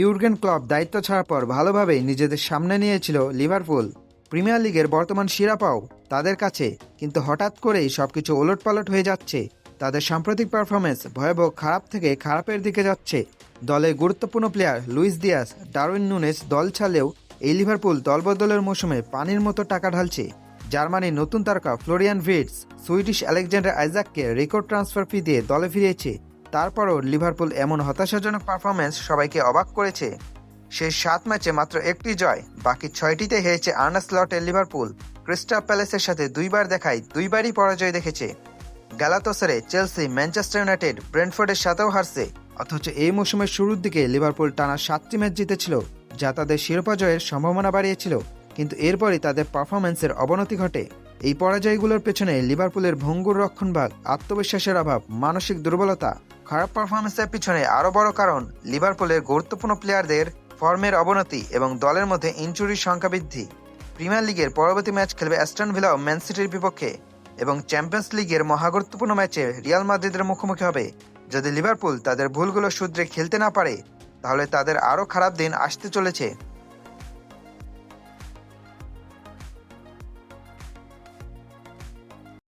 Jürgen club দায়িত্ব ছাড়ার পর ভালোভাবেই নিজেদের সামনে নিয়েছিল লিভারপুল। প্রিমিয়ার লিগের বর্তমান শিরাপাও তাদের কাছে, কিন্তু হঠাৎ করেই সবকিছু ওলটপালট হয়ে যাচ্ছে। তাদের সাম্প্রতিক পারফরমেন্স ভয়াবহ খারাপ থেকে খারাপের দিকে যাচ্ছে। দলে গুরুত্বপূর্ণ player Luis Diaz, Darwin Nunez দল ছাড়লেও এই লিভারপুল দলবদলের মৌসুমে পানির মতো টাকা ঢালছে। জার্মানির নতুন তারকা ফ্লোরিয়ান ভিটস সুইডিশ আলেকজান্ডার আইজাককে রেকর্ড ট্রান্সফার ফি দিয়ে দলে ফিরিয়েছে। তারপরও লিভারপুল এমন হতাশাজনক পারফরমেন্স সবাইকে অবাক করেছে। শেষ সাত ম্যাচে মাত্র একটি জয়, বাকি ছয়টিতে হেরেছে আর্নাস লটের লিভারপুল। ক্রিস্টাল প্যালেসের সাথে দুইবার দেখায় দুইবারই পরাজয় দেখেছে। গ্যালাতোসারে চেলসি, ম্যানচেস্টার ইউনাইটেড, ব্রেন্টফোর্ডের সাথেও হারছে। অথচ এই মৌসুমের শুরুর দিকে লিভারপুল টানা সাতটি ম্যাচ জিতেছিল, যা তাদের শিরোপা জয়ের সম্ভাবনা বাড়িয়েছিল। কিন্তু এরপরই তাদের পারফরম্যান্সের অবনতি ঘটে। এই পরাজয়গুলোর পেছনে লিভারপুলের ভঙ্গুর রক্ষণভাগ, আত্মবিশ্বাসের অভাব, মানসিক দুর্বলতা খারাপ পারফরমেন্সের পিছনে আরও বড় কারণ লিভারপুলের গুরুত্বপূর্ণ প্লেয়ারদের ফর্মের অবনতি এবং দলের মধ্যে ইনজুরির সংখ্যা বৃদ্ধি। প্রিমিয়ার লিগের পরবর্তী ম্যাচ খেলবে অ্যাস্টন ভিলা ও ম্যান সিটির বিপক্ষে এবং চ্যাম্পিয়ন্স লিগের মহাগুরুত্বপূর্ণ ম্যাচে রিয়াল মাদ্রিদের মুখোমুখি হবে। যদি লিভারপুল তাদের ভুলগুলো শুধরে খেলতে না পারে, তাহলে তাদের আরও খারাপ দিন আসতে চলেছে।